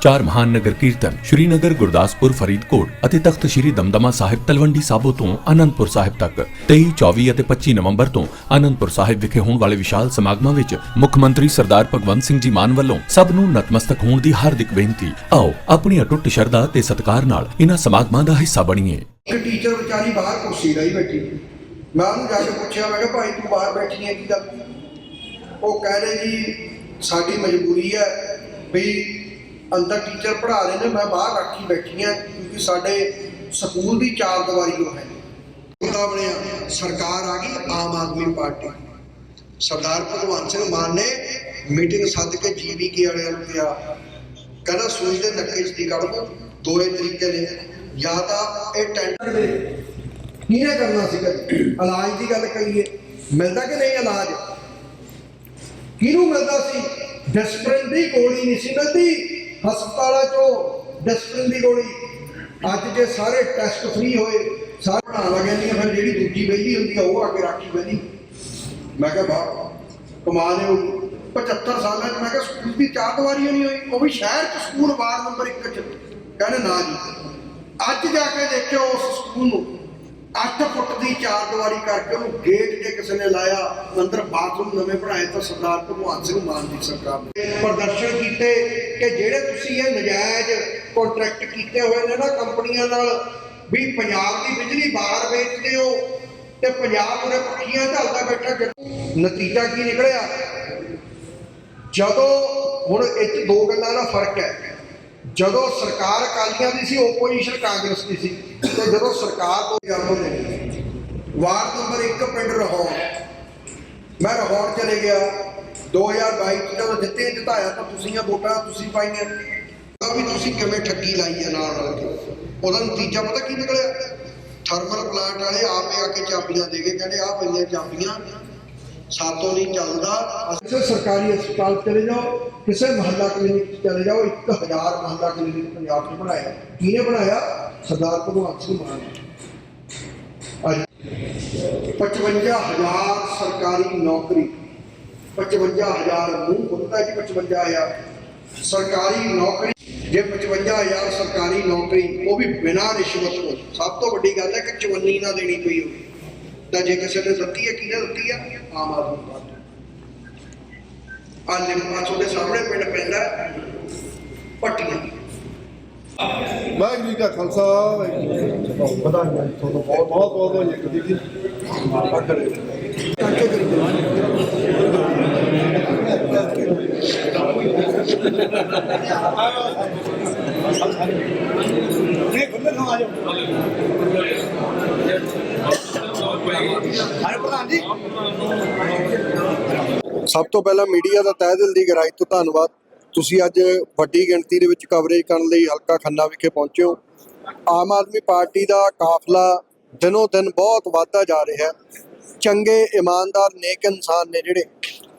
ਚਾਰ ਮਹਾਨ ਨਗਰ ਕੀਰਤਨ ਸ਼੍ਰੀਨਗਰ, ਗੁਰਦਾਸਪੁਰ, ਫਰੀਦਕੋਟ ਅਤੇ ਤਖਤ ਸ਼੍ਰੀ ਦਮਦਮਾ ਸਾਹਿਬ ਤਲਵੰਡੀ ਸਾਬੋ ਤੋਂ ਆਨੰਦਪੁਰ ਸਾਹਿਬ ਤੱਕ। 23 24 ਅਤੇ 25 ਨਵੰਬਰ ਤੋਂ ਆਨੰਦਪੁਰ ਸਾਹਿਬ ਵਿਖੇ ਹੋਣ ਵਾਲੇ ਵਿਸ਼ਾਲ ਸਮਾਗਮਾਂ ਵਿੱਚ ਮੁੱਖ ਮੰਤਰੀ ਸਰਦਾਰ ਭਗਵੰਤ ਸਿੰਘ ਜੀ ਮਾਨ ਵੱਲੋਂ ਸਭ ਨੂੰ ਨਤਮਸਤਕ ਹੋਣ ਦੀ ਹਾਰਦਿਕ ਬੇਨਤੀ। ਆਓ, ਆਪਣੀ ਅਟੁੱਟ ਸ਼ਰਧਾ ਤੇ ਸਤਿਕਾਰ ਨਾਲ ਇਹਨਾਂ ਸਮਾਗਮਾਂ ਦਾ ਹਿੱਸਾ ਬਣੀਏ। ਇੱਕ ਟੀਚਰ ਵਿਚਾਰੀ ਬਾਹਰ ਕੁਰਸੀ ਲਈ ਬੈਠੀ ਮੈਂ ਉਹਨੂੰ ਜਾ ਕੇ ਪੁੱਛਿਆ, ਮੈਂ ਕਿਹਾ, ਭਾਈ, ਤੂੰ ਬਾਹਰ ਬੈਠੀ ਹੈ ਕੀ ਗੱਲ? ਉਹ ਕਹਿ ਰਹੇ ਜੀ, ਸਾਡੀ ਮਜਬੂਰੀ ਹੈ ਵੀ ਅੰਦਰ ਟੀਚਰ ਪੜ੍ਹਾ ਰਹੇ ਨੇ, ਮੈਂ ਬਾਹਰ ਰੱਖੀ ਬੈਠੀ ਹਾਂ, ਕਿਉਂਕਿ ਸਾਡੇ ਸਕੂਲ ਦੀ ਚਾਰ ਦੀਵਾਰੀ ਉਹ ਹੈ। ਉਹਦਾ ਬਣਿਆ ਸਰਕਾਰ ਆ ਗਈ, ਆਮ ਆਦਮੀ ਪਾਰਟੀ। ਸਰਦਾਰ ਭਗਵੰਤ ਸਿੰਘ ਮਾਨ ਨੇ ਮੀਟਿੰਗ ਸੱਦ ਕੇ ਜੀਵੀਕੇ ਵਾਲਿਆਂ ਨੂੰ ਕਿਹਾ। ਕਹਿੰਦਾ ਸੂਈ ਦੇ ਨੱਕੇ 'ਚ ਦੀ ਕੱਢ ਦੋ ਦੋਏ ਤਰੀਕੇ ਨੇ। ਜਾਂ ਤਾਂ ਇਹ ਟੈਂਡਰ ਦੇ ਕਿਹਨੇ ਕਰਨਾ ਸੀਗਾ ਇਲਾਜ ਦੀ ਗੱਲ ਕਰੀਏ, ਮਿਲਦਾ ਕਿ ਨਹੀਂ ਇਲਾਜ? ਕਿਹਨੂੰ ਮਿਲਦਾ ਸੀ? ਡਿਸਪਲਿਨ ਦੀ ਗੋਲੀ ਨਹੀਂ ਸੀ ਮਿਲਦੀ। ਹਸਪਤਾਲਾਂ ਚੋਂ ਡਿਸਪਲਿਨ ਦੀ ਗੋਲੀ ਅੱਜ ਜੇ ਸਾਰੇ ਟੈਸਟ ਫ੍ਰੀ ਹੋਏ, ਸਾਰੇ ਪੜਾਉਣ ਲੱਗੇ ਨਹੀਂ ਫਿਰ ਜਿਹੜੀ ਦੂਜੀ ਬੈਲੀ ਹੁੰਦੀ ਆ, ਉਹ ਆ ਕੇ ਰਾਖੀ ਬੈਲੀ ਮੈਂ ਕਿਹਾ, ਵਾਹ, ਕਮਾਲ ਹੈ 75 ਸਾਲਾਂ 'ਚ ਮੈਂ ਕਿਹਾ, ਸਕੂਲ ਦੀ ਚਾਰ ਦੀਵਾਰੀ ਨਹੀਂ ਹੋਈ ਉਹ ਵੀ ਸ਼ਹਿਰ 'ਚ ਸਕੂਲ ਵਾਰਡ ਨੰਬਰ 1 'ਚ। ਕਹਿੰਦੇ, ਨਾ ਜੀ। ਅੱਜ ਜਾ ਕੇ ਦੇਖਿਓ ਉਸ ਸਕੂਲ ਨੂੰ। 8 ਫੁੱਟ ਦੀ ਚਾਰ ਦੀਵਾਰੀ ਕਰਕੇ ਉਹਨੂੰ ਗੇਟ ਜੇ ਕਿਸੇ ਨੇ ਲਾਇਆ, ਅੰਦਰ ਬਾਥਰੂਮ ਨਵੇਂ ਬਣਾਏ ਤਾਂ ਸਰਦਾਰ ਭਗਵੰਤ ਸਿੰਘ ਮਾਨ ਦੀ ਸਰਕਾਰ ਨੇ ਪ੍ਰਦਰਸ਼ਨ ਕੀਤੇ ਕਿ ਜਿਹੜੇ ਤੁਸੀਂ ਇਹ ਨਜਾਇਜ਼ ਕੰਟਰੈਕਟ ਕੀਤੇ ਹੋਏ ਨੇ ਨਾ ਕੰਪਨੀਆਂ ਨਾਲ, ਵੀ ਪੰਜਾਬ ਦੀ ਬਿਜਲੀ ਬਾਹਰ ਵੇਚਦੇ ਹੋ ਤੇ ਪੰਜਾਬ ਉਹਦੇ ਪੱਖੀਆਂ ਝੱਲਦਾ ਬੈਠਾ ਨਤੀਜਾ ਕੀ ਨਿਕਲਿਆ? ਜਦੋਂ ਹੁਣ ਇਹ ਦੋ ਗੱਲਾਂ ਦਾ ਫ਼ਰਕ ਹੈ। ਜਦੋਂ ਸਰਕਾਰ ਅਕਾਲੀਆਂ ਦੀ ਸੀ ਓਪੋਜੀਸ਼ਨ ਕਾਂਗਰਸ ਦੀ ਸੀ, ਤੇ ਜਦੋਂ ਸਰਕਾਰ ਤੋਂ ਜਾਮੋ ਨੇ ਵਾਰਡ ਨੰਬਰ 1 ਪਿੰਡ ਰਹੌਰ ਮੈਂ ਰਹੌਰ ਚਲੇ ਗਿਆ। 2022 ਜਦੋਂ ਜਿੱਤੇ ਜਿਤਾਇਆ ਤਾਂ ਤੁਸੀਂ ਆ ਵੋਟਾਂ ਤੁਸੀਂ ਪਾਈਆਂ। ਤਾਂ ਵੀ ਤੁਸੀਂ ਕਿਵੇਂ ਠੱਗੀ ਲਾਈ ਹੈ ਨਾਲ ਨਾਲ ਕੇ? ਉਹਦਾ ਨਤੀਜਾ ਪਤਾ ਕੀ ਨਿਕਲਿਆ? ਥਰਮਲ ਪਲਾਂਟ ਵਾਲੇ ਆਪੇ ਆ ਕੇ ਚਾਬੀਆਂ ਦੇ ਕੇ ਕਹਿੰਦੇ ਆ ਪਈਆਂ ਚਾਬੀਆਂ ਸਾਤੋਂ ਨਹੀਂ ਚੱਲਦਾ। ਕਿਸੇ ਸਰਕਾਰੀ ਹਸਪਤਾਲ ਚਲੇ ਜਾਓ, ਕਿਸੇ ਮਹੱਲਾ ਕਲੀਨਿਕ ਚਲੇ ਜਾਓ 1000 ਮਹੱਲਾ ਕਲੀਨਿਕ ਪੰਜਾਬ 'ਚ ਬਣਾਇਆ। ਕਿਹਨੇ ਬਣਾਇਆ? ਸਰਦਾਰ ਭਗਵੰਤ ਸਿੰਘ ਮਾਨ ਅੱਜ 55000 ਸਰਕਾਰੀ ਨੌਕਰੀ। 55000 ਮੂੰਹ ਖੁੱਲਦਾ ਜੀ 55000 ਸਰਕਾਰੀ ਨੌਕਰੀ, ਜੇ 55000 ਸਰਕਾਰੀ ਨੌਕਰੀ, ਉਹ ਵੀ ਬਿਨਾਂ ਰਿਸ਼ਵਤ ਤੋਂ। ਸਭ ਤੋਂ ਵੱਡੀ ਗੱਲ ਹੈ ਕਿ ਚਵੰਨੀ ਨਾ ਦੇਣੀ ਪਈ ਹੋਵੇ ਤਾਂ ਜੇ ਕਿਸੇ ਨੇ ਦਿੱਤੀ ਹੈ ਕਿਹਨੇ ਦਿੱਤੀ ਹੈ ਆਮ ਆਦਮੀ ਪਾਰਟੀ। ਆ ਲਿਮਾ ਤੁਹਾਡੇ ਸਾਹਮਣੇ ਪਿੰਡ ਪੈਂਦਾ ਪੱਟੀਆਂ। ਵਾਹਿਗੁਰੂ ਜੀ ਕਾ ਖਾਲਸਾ ਵਧਾਈਆਂ ਤੁਹਾਨੂੰ ਬਹੁਤ ਬਹੁਤ ਬਹੁਤ ਵਧਾਈਆਂ ਕਦੀ ਜੀ ਕਰਕੇ ਕਰੀ ਸਭ ਤੋਂ ਪਹਿਲਾਂ ਮੀਡੀਆ ਦਾ ਤਹਿ ਦਿਲ ਦੀ ਗਹਿਰਾਈ ਤੋਂ ਧੰਨਵਾਦ। ਤੁਸੀਂ ਅੱਜ ਵੱਡੀ ਗਿਣਤੀ ਦੇ ਵਿੱਚ ਕਵਰੇਜ ਕਰਨ ਲਈ ਹਲਕਾ ਖੰਨਾ ਵਿਖੇ ਪਹੁੰਚੇ ਹੋ। ਆਮ ਆਦਮੀ ਪਾਰਟੀ ਦਾ ਕਾਫਲਾ ਦਿਨੋ ਦਿਨ ਬਹੁਤ ਵੱਧਦਾ ਜਾ ਰਿਹਾ ਹੈ। ਚੰਗੇ, ਇਮਾਨਦਾਰ, ਨੇਕ ਇਨਸਾਨ ਨੇ ਜਿਹੜੇ,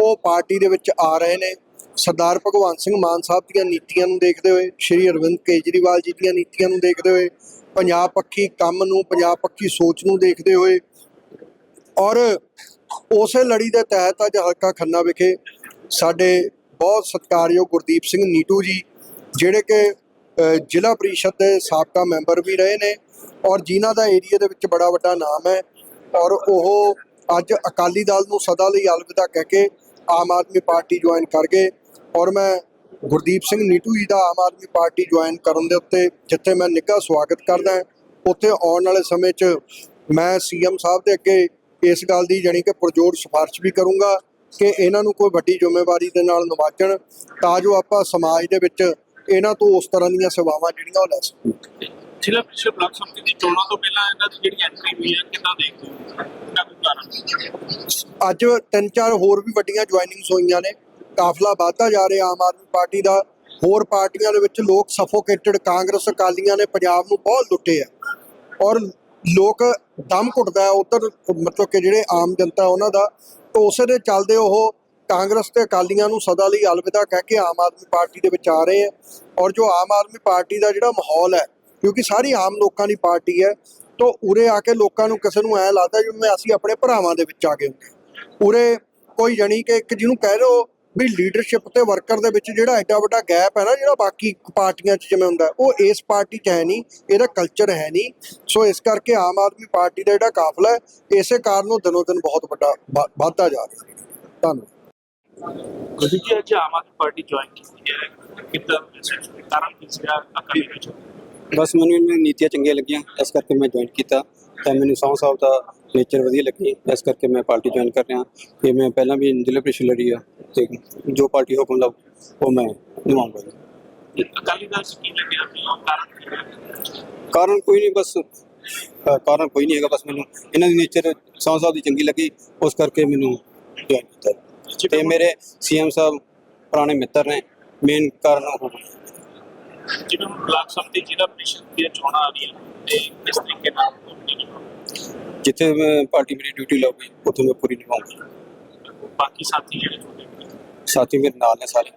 ਉਹ ਪਾਰਟੀ ਦੇ ਵਿੱਚ ਆ ਰਹੇ ਨੇ। ਸਰਦਾਰ ਭਗਵੰਤ ਸਿੰਘ ਮਾਨ ਸਾਹਿਬ ਦੀਆਂ ਨੀਤੀਆਂ ਨੂੰ ਦੇਖਦੇ ਹੋਏ, ਸ਼੍ਰੀ ਅਰਵਿੰਦ ਕੇਜਰੀਵਾਲ ਜੀ ਦੀਆਂ ਨੀਤੀਆਂ ਨੂੰ ਦੇਖਦੇ ਹੋਏ, ਪੰਜਾਬ ਪੱਖੀ ਕੰਮ ਨੂੰ, ਪੰਜਾਬ ਪੱਖੀ ਸੋਚ ਨੂੰ ਦੇਖਦੇ ਹੋਏ ਔਰ ਉਸੇ ਲੜੀ ਦੇ ਤਹਿਤ ਅੱਜ ਹਲਕਾ ਖੰਨਾ ਵਿਖੇ ਸਾਡੇ ਬਹੁਤ ਸਤਿਕਾਰਯੋਗ ਗੁਰਦੀਪ ਸਿੰਘ ਨੀਟੂ ਜੀ, ਜਿਹੜੇ ਕਿ ਜ਼ਿਲ੍ਹਾ ਪ੍ਰੀਸ਼ਦ ਦੇ ਸਾਬਕਾ ਮੈਂਬਰ ਵੀ ਰਹੇ ਨੇ ਔਰ ਜਿਨ੍ਹਾਂ ਦਾ ਏਰੀਆ ਦੇ ਵਿੱਚ ਬੜਾ ਵੱਡਾ ਨਾਮ ਹੈ ਔਰ ਉਹ ਅੱਜ ਅਕਾਲੀ ਦਲ ਨੂੰ ਸਦਾ ਲਈ ਅਲਵਿਦਾ ਕਹਿ ਕੇ ਆਮ ਆਦਮੀ ਪਾਰਟੀ ਜੁਆਇਨ ਕਰ ਗਏ ਔਰ ਮੈਂ ਗੁਰਦੀਪ ਸਿੰਘ ਨੀਟੂ ਜੀ ਦਾ ਆਮ ਆਦਮੀ ਪਾਰਟੀ ਜੁਆਇਨ ਕਰਨ ਦੇ ਉੱਤੇ ਜਿੱਥੇ ਮੈਂ ਨਿੱਘਾ ਸਵਾਗਤ ਕਰਦਾ ਉੱਥੇ ਆਉਣ ਵਾਲੇ ਸਮੇਂ 'ਚ ਮੈਂ ਸੀਐਮ ਸਾਹਿਬ ਦੇ ਅੱਗੇ ਇਸ ਗੱਲ ਦੀ ਜਾਣੀ ਕਿ ਪੁਰਜੋਰ ਸਿਫਾਰਿਸ਼ ਵੀ ਕਰੂੰਗਾ ਕਿ ਇਹਨਾਂ ਨੂੰ ਕੋਈ ਵੱਡੀ ਜ਼ਿੰਮੇਵਾਰੀ ਦੇ ਨਾਲ ਨਿਵਾਜਣ ਤਾਂ ਜੋ ਆਪਾਂ ਸਮਾਜ ਦੇ ਵਿੱਚ ਇਹਨਾਂ ਤੋਂ ਉਸ ਤਰ੍ਹਾਂ ਦੀਆਂ ਸੇਵਾਵਾਂ ਜਿਹੜੀਆਂ ਉਹ ਲੈ ਸਕੀਏ। ਜ਼ਿਲ੍ਹਾ ਪ੍ਰੀਸ਼ਦ ਬਲਾਕ ਸੰਮਤੀ ਦੀ ਚੋਣਾਂ ਤੋਂ ਪਹਿਲਾਂ ਇਹਨਾਂ ਦੀ ਜਿਹੜੀ ਐਂਟਰੀ ਹੋਈ ਹੈ ਕਿੱਦਾਂ ਦੇਖਦੇ ਅੱਜ ਤਿੰਨ ਚਾਰ ਹੋਰ ਵੀ ਵੱਡੀਆਂ ਜੁਆਇਨਿੰਗਸ ਹੋਈਆਂ ਨੇ। ਕਾਫਲਾ ਵੱਧਦਾ ਜਾ ਰਿਹਾ ਆਮ ਆਦਮੀ ਪਾਰਟੀ ਦਾ। ਹੋਰ ਪਾਰਟੀਆਂ ਦੇ ਵਿੱਚ ਲੋਕ ਸਫੋਕੇਟਡ ਕਾਂਗਰਸ ਅਕਾਲੀਆਂ ਨੇ ਪੰਜਾਬ ਨੂੰ ਬਹੁਤ ਲੁੱਟੇ ਆ। ਔਰ ਲੋਕ ਦਮ ਘੁੱਟਦਾ ਹੈ, ਉਧਰ ਮਤਲਬ ਕਿ ਜਿਹੜੇ ਆਮ ਜਨਤਾ ਉਹਨਾਂ ਦਾ। ਉਸੇ ਦੇ ਚੱਲਦੇ ਉਹ ਕਾਂਗਰਸ ਤੇ ਅਕਾਲੀਆਂ ਨੂੰ ਸਦਾ ਲਈ ਅਲਵਿਦਾ ਕਹਿ ਕੇ ਆਮ ਆਦਮੀ ਪਾਰਟੀ ਦੇ ਵਿੱਚ ਆ ਰਹੇ ਆ ਔਰ ਜੋ ਆਮ ਆਦਮੀ ਪਾਰਟੀ ਦਾ ਜਿਹੜਾ ਮਾਹੌਲ ਹੈ, ਕਿਉਂਕਿ ਸਾਰੀ ਆਮ ਲੋਕਾਂ ਦੀ ਪਾਰਟੀ ਹੈ, ਤੋਂ ਉਰੇ ਆ ਕੇ ਲੋਕਾਂ ਨੂੰ ਕਿਸੇ ਨੂੰ ਐ ਲੱਗਦਾ ਜਿਵੇਂ ਅਸੀਂ ਆਪਣੇ ਭਰਾਵਾਂ ਦੇ ਵਿੱਚ ਆ ਗਏ ਹੁੰਦੇ ਉਰੇ ਕੋਈ ਜਾਣੀ ਕਿ ਇੱਕ ਜਿਹਨੂੰ ਕਹਿ ਲਓ ਵੀ ਲੀਡਰਸ਼ਿਪ ਤੇ ਵਰਕਰ ਦੇ ਵਿੱਚ ਜਿਹੜਾ ਐਡਾ ਵੱਡਾ ਗੈਪ ਹੈ ਨਾ ਜਿਹੜਾ ਬਾਕੀ ਪਾਰਟੀਆਂ 'ਚ ਜਿਵੇਂ ਹੁੰਦਾ ਉਹ ਇਸ ਪਾਰਟੀ 'ਚ ਹੈ ਨਹੀਂ ਇਹਦਾ ਕਲਚਰ ਹੈ ਨਹੀਂ। ਸੋ ਇਸ ਕਰਕੇ ਆਮ ਆਦਮੀ ਪਾਰਟੀ ਦਾ ਜਿਹੜਾ ਕਾਫਲਾ ਹੈ ਇਸੇ ਕਾਰਨ ਉਹ ਦਿਨੋਂ ਦਿਨ ਬਹੁਤ ਵੱਡਾ ਵ- ਵੱਧਦਾ ਜਾ ਰਿਹਾ ਹੈ। ਧੰਨਵਾਦ। ਤੁਸੀਂ ਕੀ ਅੱਜ ਆਮ ਆਦਮੀ ਪਾਰਟੀ ਜੁਆਇਨ ਕੀਤੀ ਹੈ? ਕਿੱਦਾਂ ਵੈਸੇ ਕਾਰਨ ਕੀ ਸੀਗਾ? ਅਕਾਲੀ ਵਿੱਚ ਬਸ ਮੈਨੂੰ ਇਹਨਾਂ ਨੀਤੀਆਂ ਚੰਗੀਆਂ ਲੱਗੀਆਂ ਇਸ ਕਰਕੇ ਮੈਂ ਜੁਆਇਨ ਕੀਤਾ। ਤਾਂ ਮੈਨੂੰ ਸੌਂ ਸਾਹਿਬ ਦਾ ਨੇਚਰ ਵਧੀਆ ਲੱਗੀ। ਇਸ ਕਰਕੇ ਮੈਂ ਪਾਰਟੀ ਜੁਆਇਨ ਕਰ ਰਿਹਾ। ਕਿ ਮੈਂ ਪਹਿਲਾਂ ਵੀ ਜ਼ਿਲ੍ਹਾ ਪ੍ਰੀਸ਼ਦ ਲੜੀ ਆ ਤੇ ਜੋ ਪਾਰਟੀ ਹੁਕਮ ਲਾਉ ਉਹ ਮੈਂ ਨਿਭਾਉਂਗਾ। ਅਕਾਲੀ ਦਲ ਕੀ ਲੱਗਿਆ ਕਾਰਨ ਕੋਈ ਨਹੀਂ ਬਸ ਕਾਰਨ ਕੋਈ ਨਹੀਂ ਹੈਗਾ। ਬਸ ਮੈਨੂੰ ਇਹਨਾਂ ਦੀ ਨੇਚਰ ਸੌਂ ਸਾਹਿਬ ਦੀ ਚੰਗੀ ਲੱਗੀ। ਉਸ ਕਰਕੇ ਮੈਨੂੰ ਜੁਆਇਨ ਕੀਤਾ। ਤੇ ਮੇਰੇ ਸੀਐਮ ਸਾਹਿਬ ਪੁਰਾਣੇ ਮਿੱਤਰ ਨੇ। ਮੇਨ ਕਾਰਨ ਉਹ ਜਿਵੇਂ ਬਲਾਕ ਸੰਮਤੀ ਜ਼ਿਲ੍ਹਾ ਪ੍ਰੀਸ਼ਦ ਦੀਆਂ ਚੋਣਾਂ ਆ ਰਹੀਆਂ ਤੇ ਕਿਸ ਤਰੀਕੇ ਨਾਲ? ਜਿੱਥੇ ਮੈਂ ਪਾਰਟੀ ਮੇਰੀ ਡਿਊਟੀ ਲਾਉਗੀ ਉੱਥੇ ਮੈਂ ਪੂਰੀ ਨਿਭਾਉਂਗਾ ਬਾਕੀ ਸਾਥੀ ਜਿਹੜੇ ਤੁਹਾਡੇ? ਸਾਥੀ ਮੇਰੇ ਨਾਲ ਨੇ ਸਾਰੇ।